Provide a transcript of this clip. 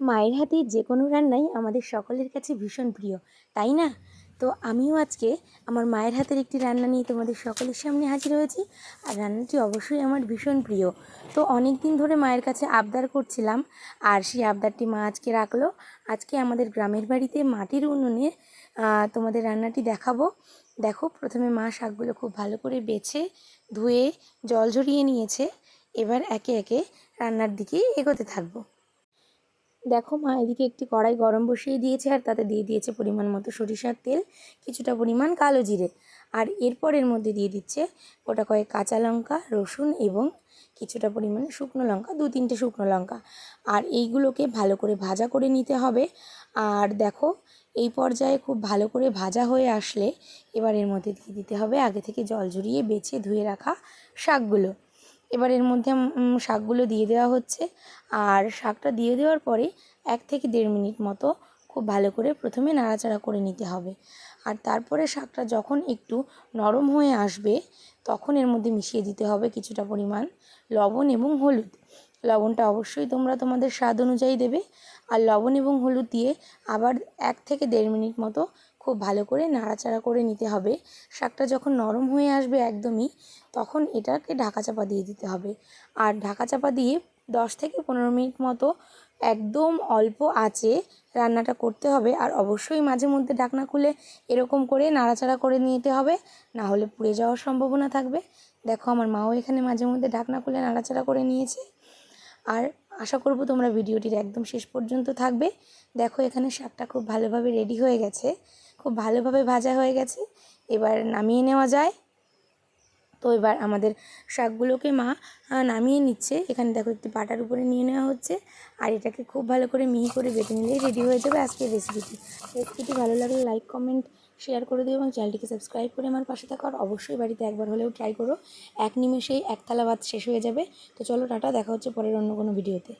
মায়ের হাতের যে কোনো রান্নাই আমাদের সকলের কাছে ভীষণ প্রিয়, তাই না? তো আমিও আজকে আমার মায়ের হাতের একটি রান্না নিয়ে তোমাদের সকলের সামনে হাজির হয়েছি আর রান্নাটি অবশ্যই আমার ভীষণ প্রিয়। তো অনেক দিন ধরে মায়ের কাছে আবদার করছিলাম আর সেই আবদারটি মা আজকে রাখল। আজকে আমাদের গ্রামের বাড়িতে মাটির উনুনে তোমাদের রান্নাটি দেখাবো। দেখো, প্রথমে মা শাকগুলো খুব ভালো করে বেছে, ধুয়ে, জল ঝরিয়ে নিয়েছে। এবার একে একে রান্নার দিকে এগোতে থাকব। দেখো মা, এদিকে একটি কড়াই গরম বসিয়ে দিয়েছে আর তাতে দিয়ে দিয়েছে পরিমাণ মতো সরিষার তেল, কিছুটা পরিমাণ কালো জিরে। আর এরপর এর মধ্যে দিয়ে দিচ্ছে গোটা কয়েক কাঁচা লঙ্কা, রসুন এবং কিছুটা পরিমাণে শুকনো লঙ্কা, দু তিনটে শুকনো লঙ্কা। আর এইগুলোকে ভালো করে ভাজা করে নিতে হবে। আর দেখো, এই পর্যায়ে খুব ভালো করে ভাজা হয়ে আসলে এবার এর মধ্যে দিয়ে দিতে হবে আগে থেকে জল ঝরিয়ে বেছে ধুয়ে রাখা শাকগুলো। এবার এর মধ্যে শাকগুলো দিয়ে দেওয়া হচ্ছে। আর শাকটা দিয়ে দেওয়ার পরে এক থেকে দেড় মিনিট মতো খুব ভালো করে প্রথমে নাড়াচাড়া করে নিতে হবে। আর তারপরে শাকটা যখন একটু নরম হয়ে আসবে, তখন এর মধ্যে মিশিয়ে দিতে হবে কিছুটা পরিমাণ লবণ এবং হলুদ। লবণটা অবশ্যই তোমরা তোমাদের স্বাদ অনুযায়ী দেবে। আর লবণ এবং হলুদ দিয়ে আবার এক থেকে দেড় মিনিট মতো খুব ভালো করে নাড়াচাড়া করে নিতে হবে। শাকটা যখন নরম হয়ে আসবে একদমই, তখন এটাকে ঢাকা চাপা দিয়ে দিতে হবে। আর ঢাকা চাপা দিয়ে দশ থেকে পনেরো মিনিট মতো একদম অল্প আঁচে রান্নাটা করতে হবে। আর অবশ্যই মাঝে মধ্যে ঢাকনা খুলে এরকম করে নাড়াচাড়া করে নিতে হবে, না হলে পুড়ে যাওয়ার সম্ভাবনা থাকবে। দেখো আমার মাও এখানে মাঝে মধ্যে ঢাকনা খুলে নাড়াচাড়া করে নিয়েছে। আর আশা করব তোমরা ভিডিওটির একদম শেষ পর্যন্ত থাকবে। দেখো এখানে শাকটা খুব ভালোভাবে রেডি হয়ে গেছে। খুব ভালোভাবে ভাজা হয়ে গেছে। এবার নামিয়ে নেওয়া যায়। তো এবার আমাদের শাকগুলোকে মা নামিয়ে নিচ্ছে। এখানে দেখো একটি পাটার উপরে নিয়ে নেওয়া হচ্ছে। আর এটাকে খুব ভালো করে মিহি করে বেটে নিলেই রেডি হয়ে যাবে আজকের রেসিপিটি রেসিপিটি ভালো লাগলে লাইক কমেন্ট শেয়ার করে দিও এবং চ্যানেলটিকে সাবস্ক্রাইব করে আমার পাশে থাকো। আর অবশ্যই বাড়িতে একবার হলেও ট্রাই করো। এক নিমেষেই এক থালা ভাত শেষ হয়ে যাবে। তো চলো, টাটা। দেখা হচ্ছে পরের অন্য কোনো ভিডিওতে